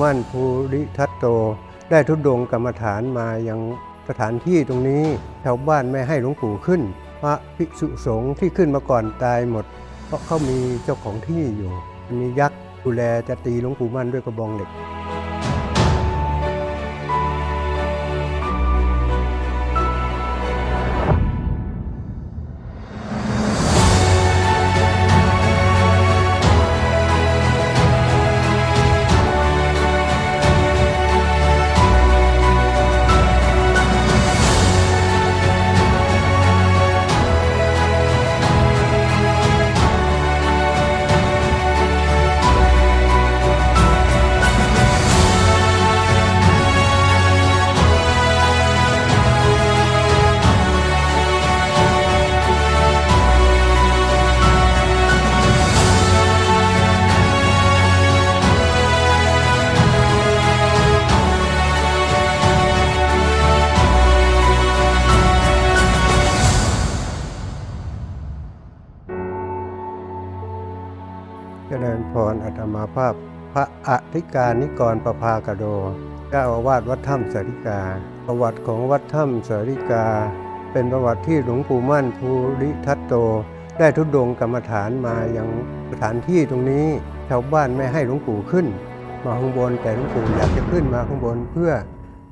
มั่นภูริทัตโต ได้ทุดงกรรมฐานมายังสถานที่ตรงนี้ชาวบ้านไม่ให้หลวงปู่ขึ้น พระภิกษุสงฆ์ที่ขึ้นมาก่อนตายหมด เพราะเขามีเจ้าของที่อยู่ มียักษ์ดูแลจะตีหลวงปู่มั่นด้วยกระบองเหล็ก ริญพรอัตมาภาพ พระอธิการนิกรประภากโดเจ้าอาวาสวัดถ้ำสาริกา ประวัติของวัดถ้ำสาริกา เป็นประวัติที่หลวงปู่มั่นภูริทัตโต ได้ทุดงกรรมฐานมายังสถานที่ตรงนี้ ชาวบ้านไม่ให้หลวงปู่ขึ้น มาข้างบนแต่หลวงปู่อยากจะขึ้นมาข้างบนเพื่อ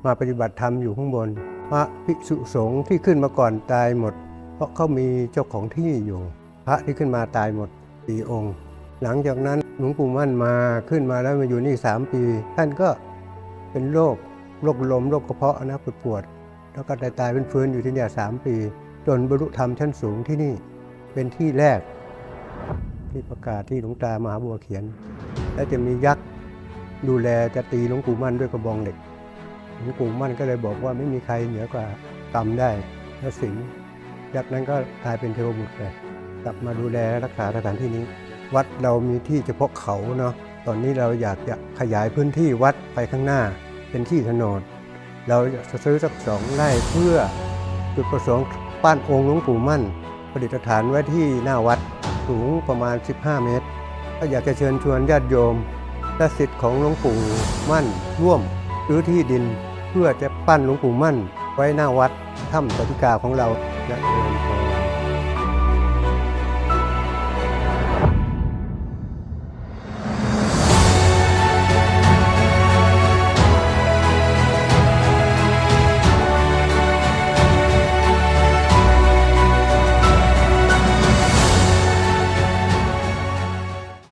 มาปฏิบัติธรรมอยู่ข้างบน พระภิกษุสงฆ์ที่ขึ้นมาก่อนตายหมด เพราะเขามีเจ้าของที่อยู่ พระที่ขึ้นมาตายหมดสี่องค์ หลังจากนั้นหลวงปู่มั่นมาขึ้นมาแล้วมาอยู่นี่สามปี ท่านก็เป็นโรคโรคลมโรคกระเพาะนะปวดปวด แล้วก็ตายตายเป็นฟื้นอยู่ที่นี่สามปี จนบรรลุธรรมชั้นสูงที่นี่เป็นที่แรก ที่ประกาศที่หลวงตามหาบัวเขียน และจะมียักษ์ดูแลจะตีหลวงปู่มั่นด้วยกระบองเหล็กหลวงปู่มั่นก็เลยบอกว่าไม่มีใครเหนือกว่ากรรมได้และสิงยักษ์นั้นก็กลายเป็นเทวบุตรเลยกลับมาดูแลรักษาสถานที่นี้ วัดเรามีที่เฉพาะเขาเนาะตอนนี้เราอยากจะขยายพื้นที่วัดไปข้างหน้าเป็นที่โฉนเราจะซื้อสักสองไร่เพื่อจุดประสงค์ปั้นองค์หลวงปู่มั่น ประดิษฐานไว้ที่หน้าวัดสูงประมาณ 15 เมตร ก็อยากจะเชิญชวนญาติโยมและสิทธิ์ของหลวงปู่มั่น ร่วมซื้อที่ดิน เพื่อจะปั้นหลวงปู่มั่น ไว้หน้าวัดถ้ำสติกาของเราและเจริญพร